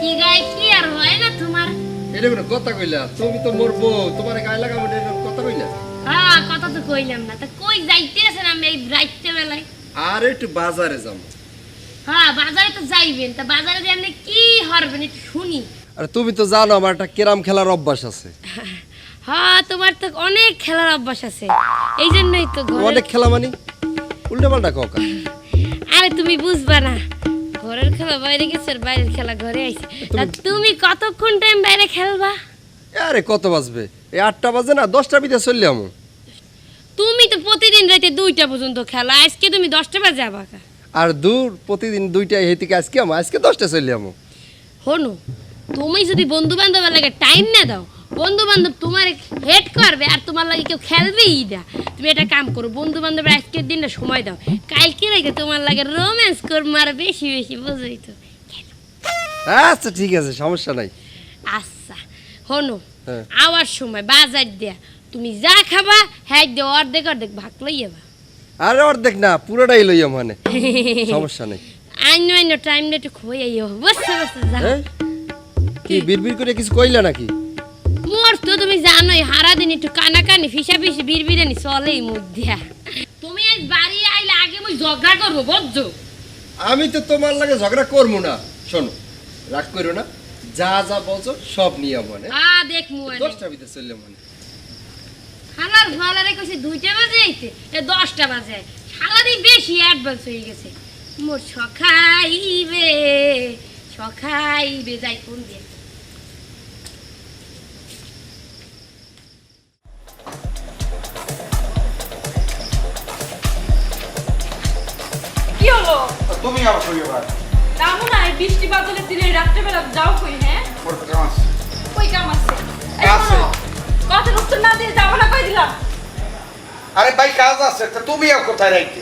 কি গায়ে কি আর হয় না তোমার? এটা কোনো কথা কইলা তুমি তো মোর বউ তোমার গায়ে লাগাবো না কথা কইলা? হ্যাঁ কথা তো কইলাম না। তা কই যাইতে আমি এই রাইতে বেলায় আর একটু বাজারে যাব। হ্যাঁ বাজারে তো যাইবেন। তা বাজারে যে আপনি কি হরবেন একটু শুনি। আর তুমি তো জানো আমার একটা কেরাম খেলার অভ্যাস আছে। হ্যাঁ তোমার তো অনেক খেলার অভ্যাস আছে। এই জন্যই তো অনেক খেলা মানে? উল্টে পাল্টা কাকা আরে তুমি বুঝবা না। ঘরের খেলা বাইরে গেছে আর বাইরের খেলা ঘরে আইছে। তা তুমি কতক্ষণ টাইম বাইরে খেলবা? আরে কত বাজবে? এই আটটা বাজে না দশটা ভিতরে চললে আমু। তুমি তো প্রতিদিন রাতে দুইটা পর্যন্ত খেলা আজকে তুমি দশটা বাজে আবার আর দূর প্রতিদিন দুইটাই হেই থেকে আজকে আমু আজকে দশটা চললে আমু। হনু তুমি যদি বন্ধু বান্ধবের লাগে টাইম না দাও বন্ধু বান্ধব তোমার হেড করবে আর তোমার লাগে কেউ খেলবেই না। তুমি এটা কাম করো বন্ধু বান্ধবের আজকের দিনটা সময় দাও। কালকে রেখে তোমার লাগে রোম্যান্স করব আর বেশি বেশি বুঝই তো? আচ্ছা ঠিক আছে সমস্যা নাই। আচ্ছা হনু হ্যাঁ। আওয়ার সময় বাজার দেয়া তুমি যা খাবা হ্যাঁ দে অর্ধেক অর্ধেক ভাগ লই যাবা আরে অর্ধেক না পুরোটাই লই আম মানে। সমস্যা নাই। আইন আইন টাইম না একটু খোয়াই আইও। বসে বসে যা? কি বিড়বিড় করে কিছু কইলা নাকি? মোর তো তুমি জানোই হারা দিন একটু কানাকানি ফিসা ফিসি বীর বিরানি চলেই মধ্যে। তুমি আজ বাড়ি আইলে আগে মই ঝগড়া করব বুঝছ? আমি তো তোমার লাগে ঝগড়া করব না। শোনো রাগ করো না। যা যা বলছো সব নিয়ম মানে আ দেখ মুয়ে দশটা ভিতরে চললে মানে হালার ভালারে কইছে দুইটা বাজে আইতে? এ দশটা বাজে। সারাদিন বেশি অ্যাডভান্স হয়ে গেছে। মোর সখাইবে সখাইবে যাই কোন দিয়ে। তুমি আবার শরীর ভাই তেমন না এই বৃষ্টি বাদলের দিনে রাত্রেবেলা যাও কই হ্যাঁ? কই কাম আছে? এই আছে। শোনো, কথার উত্তর না দিয়ে যাব না কই দিলাম? আরে ভাই কাজ আছে তা তুমি আর কোথায় রাখতে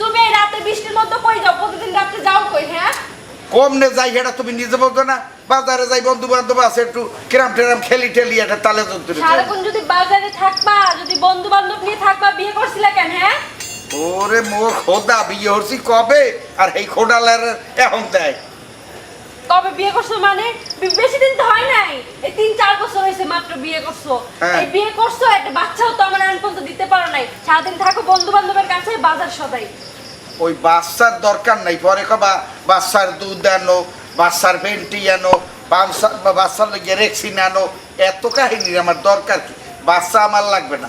তুমি এই রাতে বৃষ্টির মধ্যে কই যাও প্রতিদিন রাত্রে যাও কই হ্যাঁ? কমনে যাই সেটা তুমি নিজে বলতো না। বাজারে যাই বন্ধু বান্ধব আছে একটু কিরাম টেরাম খেলি টেলি একটা তালে যন্ত্র সারাক্ষণ যদি বাজারে থাকবা যদি বন্ধু বান্ধব নিয়ে থাকবা বিয়ে করছিলা কেন হ্যাঁ? ওরে মোর খোদা বিয়ে হচ্ছি কবে? আর এই খোডালের এখন দেয়। কবে বিয়ে করছ মানে? বেশি দিন তো হয় নাই। এই তিন চার বছর হয়েছে মাত্র বিয়ে করছ। হ্যাঁ। এই বিয়ে করছ একটা বাচ্চাও তো আমার এখন পর্যন্ত দিতে পারো নাই। সারাদিন থাকো বন্ধু বান্ধবের কাছে বাজার সদাই। ওই বাচ্চার দরকার নাই। পরে কবা বাচ্চার দুধ আনো বাচ্চার ভেন্টি আনো বাচ্চার লেগে রেক্সিন আনো। এত কাহিনী আমার দরকার কি? বাচ্চা আমার লাগবে না।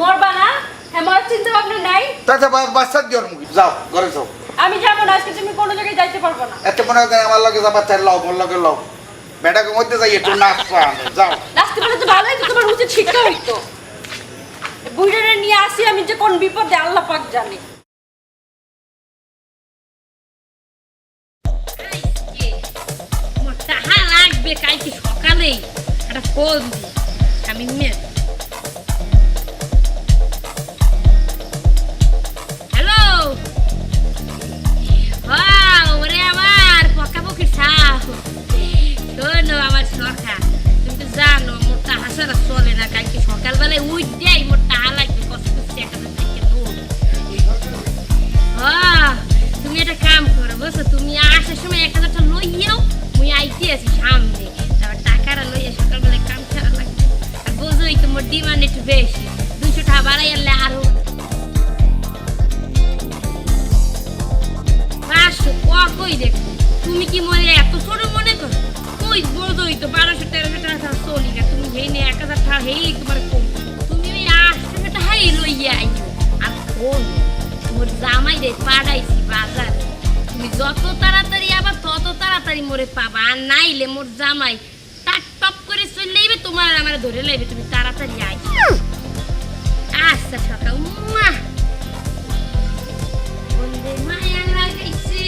মরবা না। হ্যাঁ মরার চিন্তা ভাবনা নাই? তাতে বাচ্চার দিওর মুখি। যাও ঘরে যাও। আমি যাব না আজকে তুমি কোনো জায়গায় যাইতে পারব না। এত মনে হয় আমার লগে যাবার তাই লও মোর লগে লও। বেটাকে মধ্যে যাই একটু নাচ যাও। লাস্টে বলে তো ভালোই তো তোমার উচিত শিক্ষা হইতো। বুড়িরে নিয়ে আসি আমি যে কোন বিপদে আল্লাহ পাক জানে। লাগবে কালকে সকালেই একটা আমি মেয়ে। পকাপকির সাহ শোনো আমার সখা তুমি তো জানো মোর টাহা ছাড়া চলে না কালকে সকালবেলায় উঠ দেয় মোর টাহা লাগবে কষ্ট করছে এক হাজার থেকে তুমি একটা কাম করো বুঝছ তুমি আসার সময় এক হাজারটা লইয়াও মুই আইতে আছি সামনে কি মনে এত ছোট মনে করো কই বোঝোই তো বারোশো, তেরোশো টাকা চলি না। তুমি হেই নে, এক হাজার টাকা হেই তোমার কম। তুমি ওই আটশো টাকা হাই লইয়া আইও। আর কোন মোর জামাই রে পাঠাইছি বাজারে। তুমি যত তাড়াতাড়ি আবার তত তাড়াতাড়ি মোরে পাবা। আর নাইলে মোর জামাই টাক টপ করে চলে যাইবে তোমার আমার ধরে লাইবে। তুমি তাড়াতাড়ি আই আচ্ছা সকাল। মা বন্দে মায়া লাগাইছে।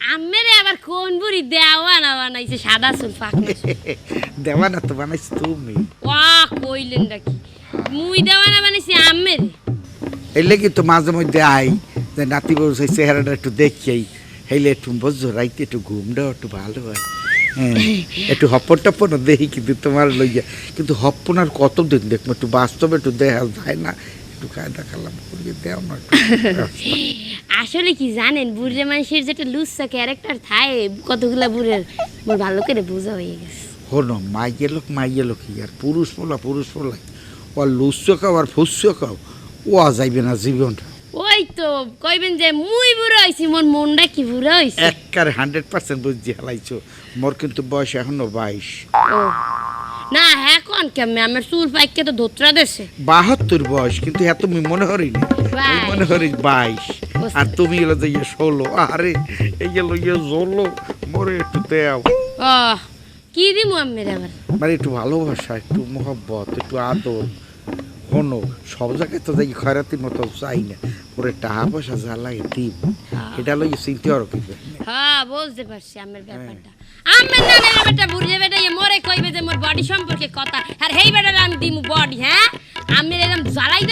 আমেরে আবার কোন বুড়ি দেওয়া না বানাইছে? সাদা চুল ফাঁক দেওয়া না তো বানাইছ তুমি। ওয়া কইলেন নাকি? মুই দেওয়া না বানাইছি আমের এই লেগে তো মাঝে মধ্যে আই যে নাতি বউ সেই চেহারাটা একটু দেখিয়াই হেলে একটু বুঝছ রাইতে একটু ঘুমটাও একটু ভালো হয়। হ্যাঁ একটু হপ্পন টপ্পন দেখি কিন্তু তোমার লইয়া। কিন্তু হপ্পন আর কতদিন দেখব? একটু বাস্তবে একটু দেখা যায় না। একটু কায়দা কালাম করিয়ে দেও না। আসলে কি জানেন বুড়ে মানুষের যেটা লুচ্ছা ক্যারেক্টার থাকে কতগুলা বুড়ের মোর ভালো করে বোঝা হয়ে গেছে। হনো মাইয়ে লোক মাইয়ে লোক কি আর পুরুষ পোলা পুরুষ পোলা। ও লুচ্ছ খাও আর ফুসছ খাও ও যাইবে না জীবনটা। ওই তো কইবেন যে মুই বুড়ো হইছি মোর মনটা কি বুড়ো হইছে? একবারে হান্ড্রেড পার্সেন্ট বুঝছি হালাইছো মোর কিন্তু বয়স এখনও বাইশ। ও। না হ্যাঁ কোন কেমন আমার চুল পাইকে তো ধোত্রা দেশে বাহাত্তর বয়স কিন্তু এত মনে না মনে করি বাইশ। আর তুমি এলো যে ইয়ে ষোলো। আরে এই গেলো ইয়ে ষোলো মোরে একটু দেও। কি দিমু আমের আবার? মানে একটু ভালোবাসা একটু মোহব্বত একটু আদর হনো সব জায়গায় তো যাই খয়রাতির মতো চাই না। ওরে টাকা পয়সা যা লাগে দিব এটা লই চিনতে পারো কিন্তু হ্যাঁ বুঝতে পারছি আমার ব্যাপারটা। আমার না না বেটা বুড়ে বেটা ইয়ে মরে কইবে যে মোর বডি সম্পর্কে কথা। আর হেই বেটা আমি দিমু বডি হ্যাঁ? আমি এরকম জ্বালাই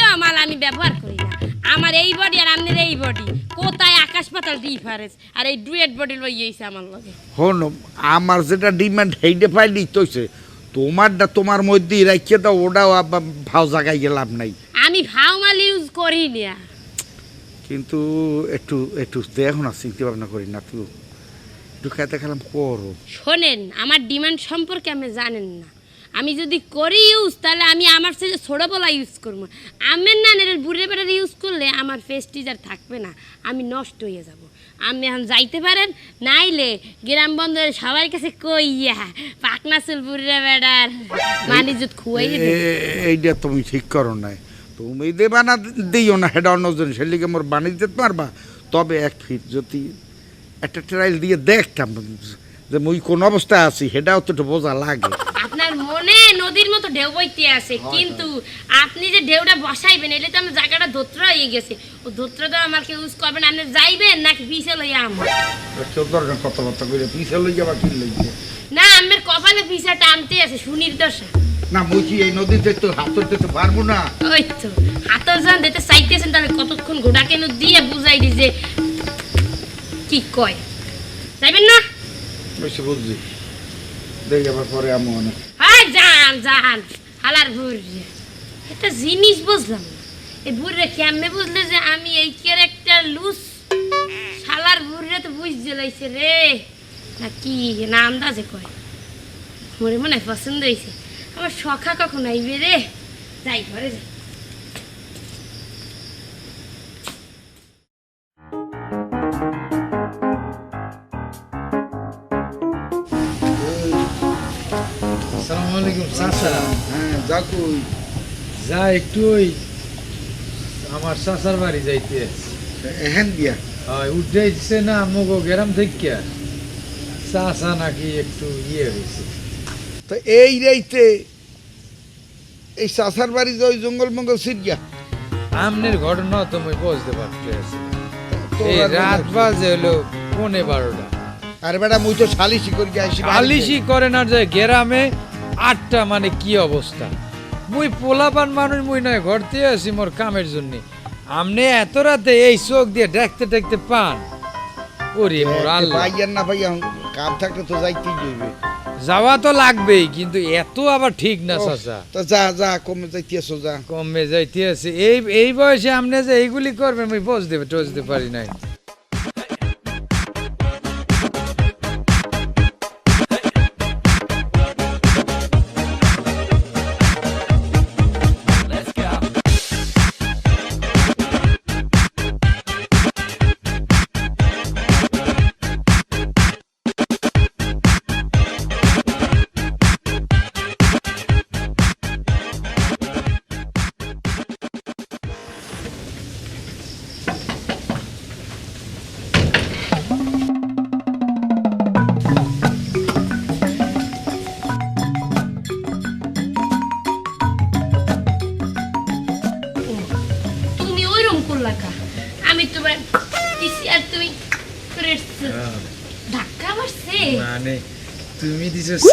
আমি ব্যবহার করি না। আমার এই বডি আর আপনার এই বডি কোথায় আকাশ পাতাল ডিফারেন্স আর এই ডুয়েট বডি লই আমার লগে। হনো আমার যেটা ডিমান্ড হেইডে পাইলি তৈছে তোমারটা তোমার মধ্যেই রাখিয়ে দাও ওটাও ভাও জায়গায় গেলাম নাই। আমি ভাও মাল ইউজ করি না। কিন্তু একটু একটু দেখো না চিন্তা ভাবনা করি না তুই একটু খেতে খেলাম করো। শোনেন আমার ডিমান্ড সম্পর্কে আপনি জানেন না। আমি যদি করি ইউজ তাহলে আমি আমার সাথে ছোটোবেলা ইউজ করব। আমের না এর বুড়ে বেড়ার ইউজ করলে আমার ফেস্টিজ আর থাকবে না। আমি নষ্ট হয়ে যাব। আমি এখন যাইতে পারেন নাইলে গ্রাম বন্দরের সবার কাছে কইয়া পাকনা চুল বুড়ে বেড়ার মানিজত খুয়াই দেবে। এইটা তুমি ঠিক করো নাই। তুমি দেবা না দিও না হেডা অন্যজন সেলিকে মোর বানিয়ে দিতে পারবা তবে এক ফিট যদি একটা ট্রায়াল দিয়ে দেখতাম যে মুই কোন অবস্থায় আছি সেটাও তো বোঝা লাগে। আপনার মনে নদীর মতো ঢেউ বইতে আছে কিন্তু আপনি যে ঢেউটা বসাইবেন এলে তো আমার জায়গাটা ধোত্রা হয়ে গেছে। ও ধোত্রা তো আমাকে ইউজ করবেন আপনি যাইবেন নাকি পিছে লইয়া আমার কেউ দরকার কথাবার্তা করে পিছিয়ে লই যাবা কি লই না আমার কপালে পিসা টানতে আছে সুনির দশা। না মুই কি এই নদীতে তো হাত ধরতে পারব না? ওই তো হাতর যান দিতে চাইতেছেন তাহলে কতক্ষণ ঘোড়া কেন দিয়ে বুঝাই দি যে কি কয়? যাইবেন না? বেশি বুঝছি দেখি আবার পরে আমি অনেক হ্যাঁ যান যান হালার ভুর একটা জিনিস বুঝলাম না। এই ভুরে কেমনে বুঝলে যে আমি এই ক্যারেক্টার লুজ শালার তো বুঝতে লাইছে রে। না কি না আন্দাজে কয়। মনে মনে হয় পছন্দ হয়েছে আমার শখা কখন আইবে রে? যাই ঘরে যাই। হ্যাঁ যা কই যা একটু ওই আমার চাচার বাড়ি যাইতে। এহেন দিয়া? হয় না গেরাম থেকে। চাচা নাকি একটু ইয়ে হয়েছে তো এই রাইতে এই চাষার বাড়ি যে ওই জঙ্গল মঙ্গল সিরিয়া আমনের ঘটনা তুমি বুঝতে পারতে আছি। এই রাত বাজে হলো পৌনে বারোটা। আরে বেটা মুই তো সালিশি করি আসি আলিশি করে না যে গেরামে আটটা মানে কি অবস্থা? মুই পোলাপান মানুষ মুই নয় ঘরতে আছি মোর কামের জন্য। আমনে এত রাতে এই চোখ দিয়ে দেখতে দেখতে পান? ওরে মোর আল্লাহ। ভাইয়ার না ভাইয়া কাম থাকলে তো যাইতেই যাইবে যাওয়া তো লাগবেই কিন্তু এত আবার ঠিক না চাচা। তো যা যা কমে যাইতেছো যা। কমে যাইতে আছে এই এই বয়সে আপনি যে এইগুলি করবেন আমি বুঝতে টঝতে পারি নাই।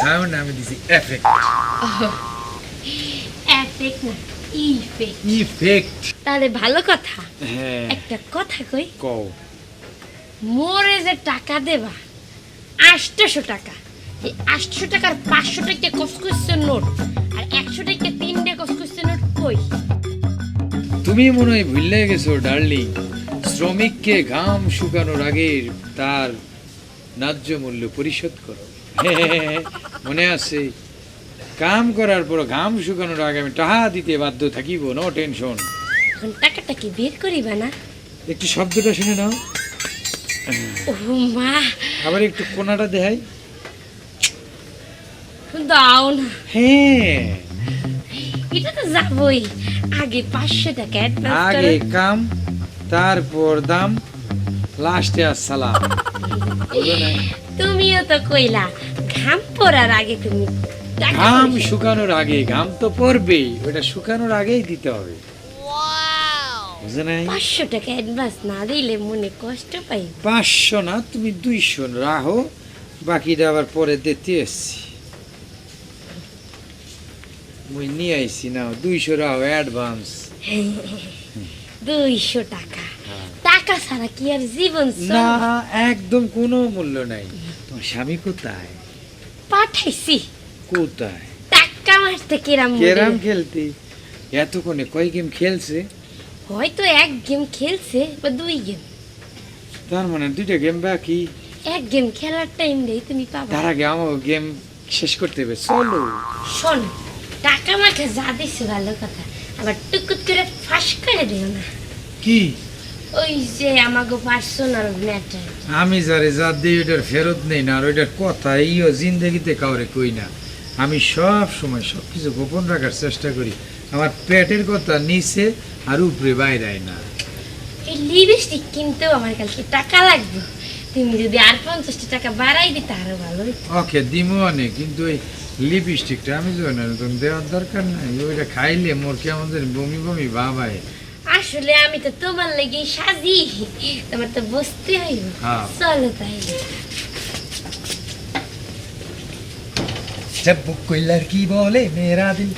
সাউন্ড আমি দিছি এফেক্ট এফেক্ট না ইফেক্ট ইফেক্ট তাহলে ভালো কথা। হ্যাঁ। একটা কথা কই? কও। মোরে যে টাকা দেবা আটশোশো টাকা। এই আটশো টাকার পাঁচশো টাকা কসকসের নোট আর একশো টাকা তিনটে কসকসের নোট কই? তুমি মনে হয় ভুললে গেছো ডার্লিং শ্রমিককে ঘাম শুকানোর আগে তার ন্যায্য মূল্য পরিশোধ করো। মনে আছে? কাম করার পর ঘাম শুকানোর আগে আমি টাহা দিতে বাধ্য থাকিব নো টেনশন। এখন টাকাটা কি বের করিবা না? একটু শব্দটা শুনে নাও। ও মা। আবার একটু কোনাটা দেখাই। দাও না। হ্যাঁ। এটা তো যাবই। আগে পাঁচশো টাকা আগে কাম তারপর দাম লাস্টে আসসালাম তুমিও তো কইলা ঘাম পড়ার আগে তুমি ঘাম শুকানোর আগে ঘাম তো পড়বেই ওটা শুকানোর আগেই দিতে হবে। পাঁচশো টাকা অ্যাডভান্স না দিলে মনে কষ্ট পাই। পাঁচশো না তুমি দুইশো রাহো বাকিটা আবার পরে দিতে এসছি। মুই নিয়ে আইছি না দুইশো রাহো অ্যাডভান্স দুইশো টাকা। টাকা ছাড়া কি আর জীবন না একদম কোনো মূল্য নাই। তোমার স্বামী কোথায়? পাঠাইছি। কোথায়? টাকা মারতে কিরাম কেরাম খেলতে? এতক্ষণে কয় গেম খেলছে? হয়তো এক গেম খেলছে বা দুই গেম। তার মানে দুইটা গেম বাকি? এক গেম খেলার টাইম নেই তুমি পাবা। তার আগে আমার গেম শেষ করতে হবে চলো। শোন টাকা মাকে যা দিছে ভালো কথা আবার টুকুত করে ফাঁস করে দিও না। কি? ওই যে আমাকে পার্সোনাল ম্যাটার আমি যারে যা দিই ফেরত নেই না আর ওইটার জিন্দগিতে কাউরে কই না। আমি সব সময় সব কিছু গোপন রাখার চেষ্টা করি। আমার পেটের কথা নিচে আর উপরে বাইরে না। এই লিপস্টিক কিনতেও আমার কালকে টাকা লাগবে। তুমি যদি আর পঞ্চাশটা টাকা বাড়াই দিতে আরও ভালো ওকে দিমো অনেক কিন্তু ওই লিপস্টিকটা আমি জানি না তুমি দেওয়ার দরকার নাই। ওইটা খাইলে মোর কেমন বমি বমি ভাবায় আসলে আমি তো তোমার লেগে সাজি তোমার তো বসতে হইব হ্যাঁ। চলো তাই जब कोई लड़की बोले मेरा दिल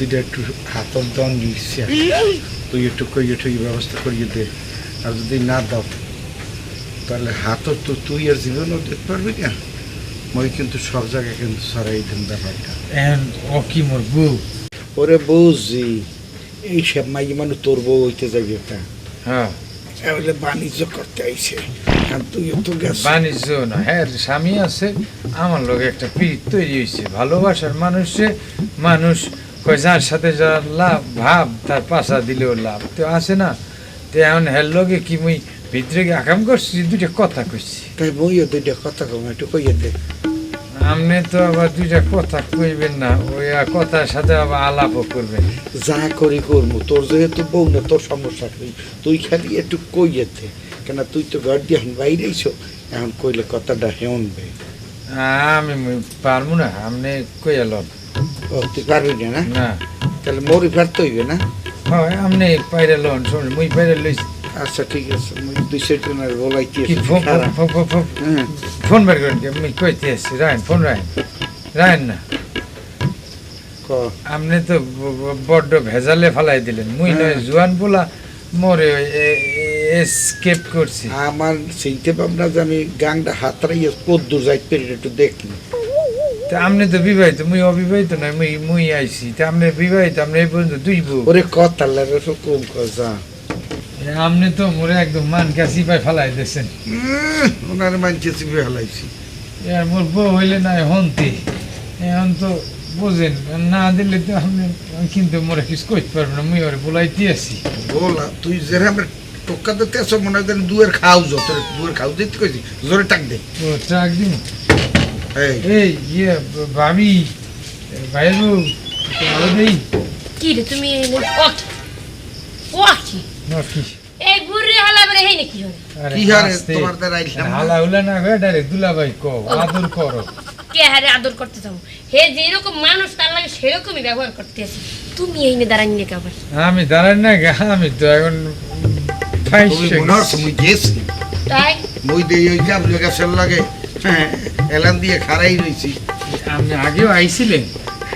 একটু নদীটা একটু হাতর দন দিচ্ছে তুই একটু কই একটু ব্যবস্থা করিয়ে দে। আর যদি না দাও তাহলে হাতর তো তুই আর জীবনও দেখতে পারবি না। মই কিন্তু সব জায়গায় কিন্তু সরাই দেন ব্যাপারটা। ও কি মোর বউ? ওরে বুঝি এই সব মাইয়ে মানুষ তোর বউ হইতে যাবি একটা। হ্যাঁ। এবারে বাণিজ্য করতে আইছে। আর তুই তো গেছ বাণিজ্য না হ্যাঁ স্বামী আছে। আমার লোক একটা প্রীত তৈরি হয়েছে ভালোবাসার মানুষে মানুষ কয় যার সাথে যার লাভ ভাব তার পাশা দিলেও লাভ। তো আছে না? তো এখন লগে কি মুই ভিতরে গিয়ে আকাম করছি দুইটা কথা কইছি? তাই বইও দুইটা কথা কম একটু কইয়ে দে। আপনি তো আবার দুইটা কথা কইবেন না ওই কথার সাথে আবার আলাপও করবেন। যা করি করব তোর যেহেতু বউ না তোর সমস্যা তুই তুই খালি একটু কইয়েতে কেন তুই তো এখন বাইরেইছ এখন কইলে কথাটা হেউনবে। আমি পারব না আপনি কইয়া ও তুই পারবি না না তাহলে মরি ফেরতে হইবে না হয় আপনি পাইরে লন শুন মুই পাইরে লইছি আচ্ছা ঠিক আছে মুই দুই সেকেন্ড বলাইতে কি ফোন ফোন বের করেন আমি কইতে আসছি রায়ন ফোন রায়ন রায়ন না ক আপনি তো বড্ড ভেজালে ফালাই দিলেন মুই নয়। জুয়ান পোলা মরে এসকেপ করছি. আমার চিনতে পারলাম যে আমি গাংটা হাতড়াই কদ্দুর যাইতে একটু দেখলি তা আপনি তো বিবাহিত মুই অবিবাহিত নয় মুই মুই আইছি। তা আপনি বিবাহিত আপনি এই পর্যন্ত দুই বউ ওরে কথা লাগে কম কথা আপনি তো মোরে একদম মান কাছি পাই ফেলাই দিয়েছেন। ওনার মানছে চিপে হালাইছি আর মোর বউ হইলে না হন্তি। এখন তো বোঝেন না দিলে তো আপনি কিন্তু মোরে কিছু কইতে পারব না মুই ওরে বলাইতে আছি। বলা তুই যেরা আমরা টোকা দিতে আসো মনে হয় দুয়ের খাও যত দুয়ের খাও দিতে কইছি জোরে টাক দে। ও ট্রাক দিন এই। এই ইয়ে ভাবি ভাইয়ের বউ একটু কি রে তুমি এনে ও কি? ও কি? না কি? এই বুড়ি হালা বেরে হেই নাকি কি হারে তোমার দ্বারা আইলাম হালা হুলা না গো ডাইরেক্ট দুলাভাই কো আদর করো। কে হারে আদর করতে যাব হে যেরকম মানুষ তার লাগে সেরকমই ব্যবহার করতে তুমি এই নে দাঁড়ান কাবার। আমি দাঁড়াই না গা আমি তো এখন ফাইস তুমি হচ্ছে মুই গেছি। তাই? মুই দেই ওই লাগে। হ্যাঁ। এলান দিয়ে খাড়াই রইছি। আপনি আগেও আইছিলেন?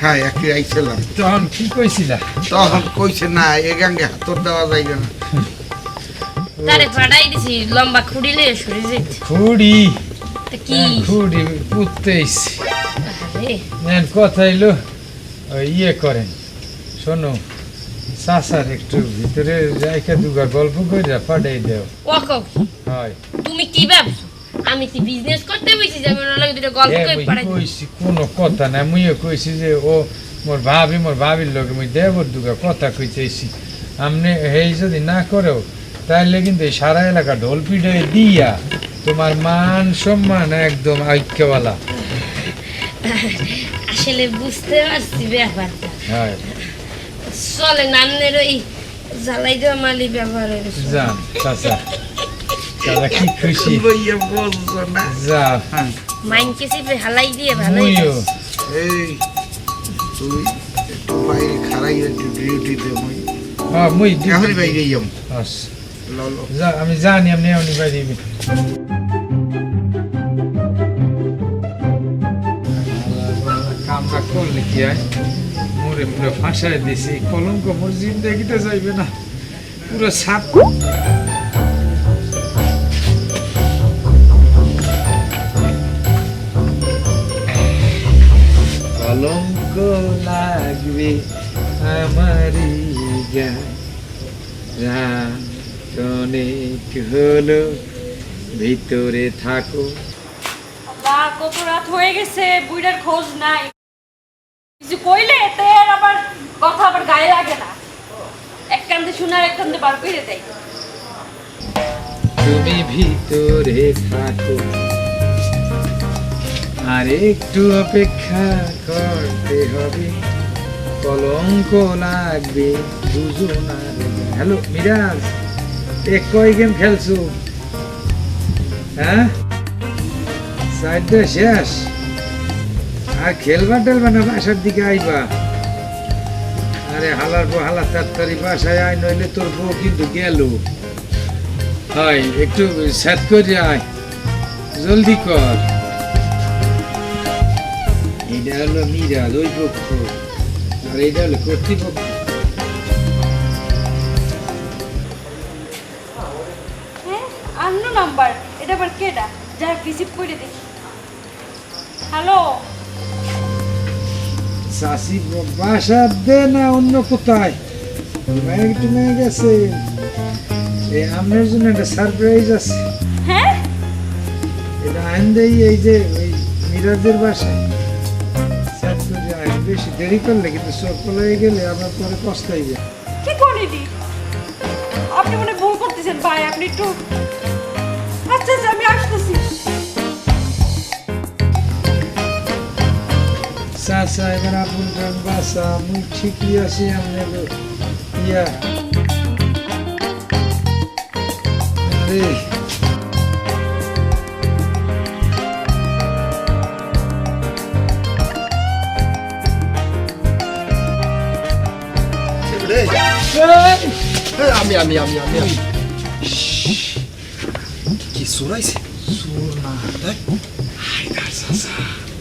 হ্যাঁ একে আইছিলাম। তখন কি কইছিলা? তখন কইছে না এ গাঙ্গে হাতর দেওয়া যাইবে না। তারে ফাড়াই দিছি লম্বা খুঁড়িলে সরে যেতে খুড়ি? কি? খুড়ি পুততেইস আরে। নেন কথা এলো ইয়ে করেন। শোনো চাচার একটু ভিতরে যাইকে দুগা গল্প করে পাঠাই দেও। ও কও হয়। তুমি কি ভাবছ? আমি কি বিজনেস করতে বসি? যে আমি লগে দুটো গল্প এ, করে কইছি কোনো কথা না মুইও কইছি যে ও মোর ভাবি মোর ভাবির লগে মুই দেবর দুগা কথা কইতেছি। আমনে হেই যদি না করো তাহলে কিন্তু এই সারা এলাকা ঢোল পিঠে দিয়া তোমার মান সম্মান একদম ঐক্যওয়ালা। আসলে বুঝতে পারছি ব্যাপারটা। চলে নান্নের ওই জ্বালাই দেওয়া মালি ব্যবহার চাচা কি খুশি বইয়া বলছো না যাও মাইনকে সিপে হালাই দিয়ে ভালোই এই তুই একটু বাইরে খাড়াই একটু ডিউটি দে মুই হ্যাঁ মুই এখন বাইরে যাম যা আমি জানি আপনি এমনি বাইরে দিবি কামটা করলে কি হয় মোরে পুরো ফাঁসায় দিছি কলঙ্ক মোর জিন্দগিতে যাইবে না পুরো সাপ কলঙ্ক লাগবে রাত অনেক হলো ভিতরে থাকো। কত রাত হয়ে গেছে বুইড়ার খোঁজ নাই। কিছু কইলে তে আর আবার কথা আবার গায়ে লাগে না। এক কান্দে শোনার এক কান্দে বার করে দেয়। তুমি ভিতরে থাকো। আর একটু অপেক্ষা করতে হবে। কলঙ্ক লাগবে দুজনার হ্যালো, মিরাজ, এ কয় গেম খেলছো? হ্যাঁ? সাইডটা শেষ? আর খেলবা টেলবা না, বাসার দিকে আইবা। আরে হালার পর হালা তাড়াতাড়ি বাসায় আয়, নইলে তোর বউ কিন্তু গেল। হয়, একটু সেট করে আয়। জলদি কর। এটা হলো মিরাজ ওই পক্ষ আর এটা হলো কর্তৃপক্ষ হ্যাঁ আন্ন নাম্বার। এটা আবার কেডা? যা রিসিভ করে দেখি হ্যালো? চাষি বাসা দে না অন্য কোথায়। গেছে। জন্য একটা সারপ্রাইজ আছে। হ্যাঁ? এটা দেই এই যে ওই মিরাজের বাসায়। বেশি দেরি করলে কিন্তু চোখ পলাই গেলে আবার পরে পস্তাইবে কি করে দি আপনি মনে হয় ভুল করতেছেন ভাই আপনি একটু আচ্ছা আচ্ছা আমি আসতেছি। চাচা এবার আপন টান বাসা মুই ঠিকই আছি আমি ইয়া। আরে আমি আমি আমি আমি। কি সুরাইছে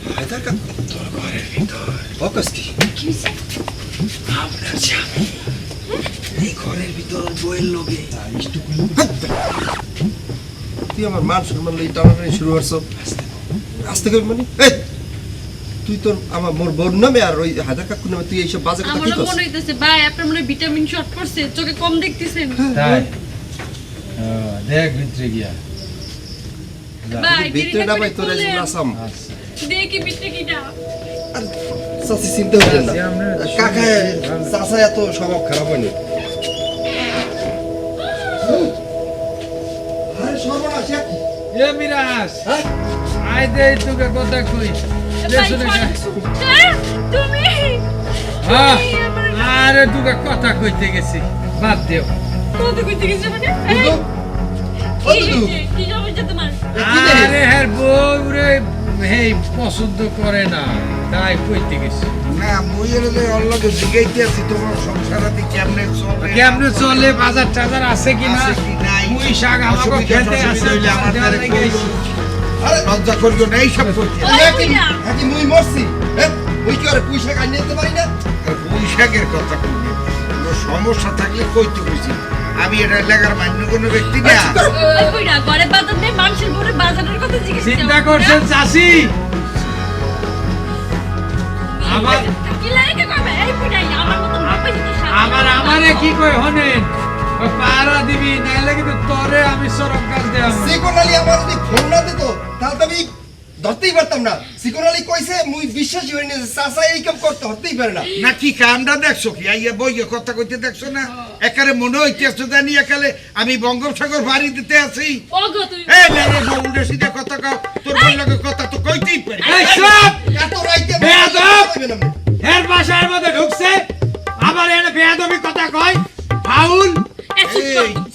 হায়দার কাকা তোর ঘরের ভিতর ফোকাস কি তুই আমার মান সম্মান লই টানাটানি শুরু করছ আস্তে করে মানে এই তুই তোর আমার মোর বোন নামে আর ওই হাজার কাকুর নামে তুই এইসব বাজে কথা কি মনে হইতেছে ভাই আপনার মনে হয় ভিটামিন শর্ট পড়ছে চোখে কম দেখতেছেন। তাই। দেখ ভিতরে গিয়া। ভাই ভিতরে না ভাই তোর করে নাসাম দেখি ভিতরে কিটা। চাচি চিন্তা হইলেন না। কাকা চাচা এত স্বভাব খারাপ হয়নি আরে সর্বনাশ এ মিরাজ হ্যাঁ? আই দে তোকে কথা কই। হ্যাঁ, তুমি হ্যাঁ, আরে কথা কইতে গেছি বাদ দেও কইতে গেছে মানে? আরে হ্যাঁ বউ রে হেই পছন্দ করে না তাই কইতে গেছি না মুই এর অল্লগে জিগাইতে আছি তোমার সংসারাতে কেমনে চলে কেমনে চলে বাজার টাজার আছে কিনা কি নাই? মুই শাক আমাকে খেতে আছে আমার আরে লজ্জা করিও না এইসব মুই মরছি। হ্যাঁ কি আর পুঁইশা কান নিতে পারি না? আর কথা কইনি কোনো সমস্যা থাকলে কইতে কইছি আমি এটা এলাকার মান্য কোনো ব্যক্তি না। ঘরে বাজার নেই মানুষের ঘরে বাজারের কথা জিজ্ঞেস চিন্তা করছেন চাষি? আমার আমার কি কই হনেন পারা দিবি নাইলে কিন্তু তরে আমি সিকন আলী আমার যদি ফোন না দিত তাহলে তো আমি ধরতেই পারতাম না। সিকন আলী কইছে মুই বিশ্বাসই হইনি যে চাচা এই কাম করতে হতেই পারে না। না কি কামটা দেখছ কি? আইয়া বইয়ে কথা কইতে দেখছ না? একারে মনে হইতেছে জানি একালে আমি বঙ্গোপসাগর বাড়ি দিতে আছি। ওগো তুমি এই লেরে বউলে সিধা কথা কও। তোর বল লগে কথা তো কইতেই পারি। এই সব এত রাইতে বেয়াদব! হের বাসার মধ্যে ঢুকছে। আবার এনে বেয়াদবি কথা কয়।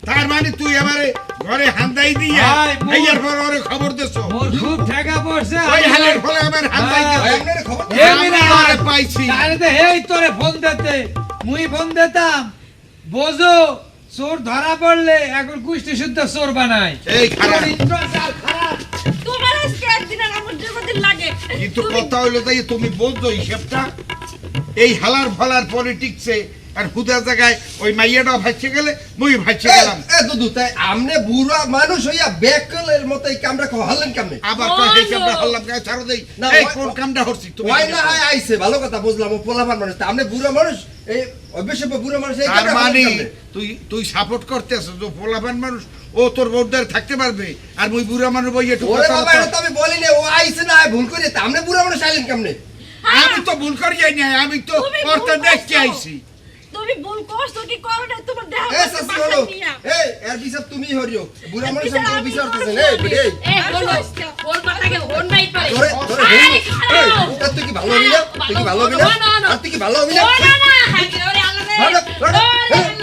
তার মানে তুই আমারে ঘরে হান্দাই দিয়া আইয়ার পর ওরে খবর দেছো। মোর খুব ঠেকা পড়ছে ওই হালের ফলে আমার হান্দাই আপনার খবর আমি ওরে পাইছি। তো হেই তোরে ফোন দিতে। মুই ফোন দিতাম বোঝো চোর ধরা পড়লে এখন কুষ্টি শুদ্ধ চোর বানাই এই খারাপ। তোর ইন্দ্রজাল খারাপ। তোমার আজকে একদিন আমার জন্মদিন লাগে। কিন্তু তুমি- কথা হইল তাই তুমি হিসেবটা। এই হালার ফালার পলিটিক্সে আর হুদা জায়গায় ওই মাইয়াটা ভাসছে গেলে মুই ভাসছে গেলাম। এ দুদু তাই আমনে বুড়া মানুষ হইয়া বেকলের মতো এই কামটা কো হলেন কামনে? আবার কয় এই কামটা হল্লাম গায়ে ছাড়ো দেই। না, এই কোন কামটা হরছি তুমি ওই না হয় আইছে ভালো কথা বুঝলাম ও পোলাপান মানুষ। আমনে বুড়া মানুষ এই অভ্যাস বুড়া মানুষ এই তার কামটা মানে তুই তুই সাপোর্ট করতে আছো যে পোলাপান মানুষ ও তোর বোর্ডার থাকতে পারবে আর মুই বুড়া মানুষ বই একটু কথা বাবা এটা তো আমি বলি না ও আইছে না ভুল করে তা আমনে বুড়া মানুষ আইলেন কেমনে? আমি তো ভুল করি যাই নাই আমি তো করতে দেখতে। আইছি। তুমি ভুল করছ কি করো তোমার দেখা এই সাসি হলো। এই এর বিচার তুমি হরিও। বুড়া মানুষ আমার বিচার করতেছেন এই এই এই হলো। ওর মাথাকে হন নাই পারে ধরে ধরে এই ওটা তুই কি ভালো হবি তুই কি ভালো হবি না? আর তুই কি ভালো হবি না? না না আল্লাহ রে।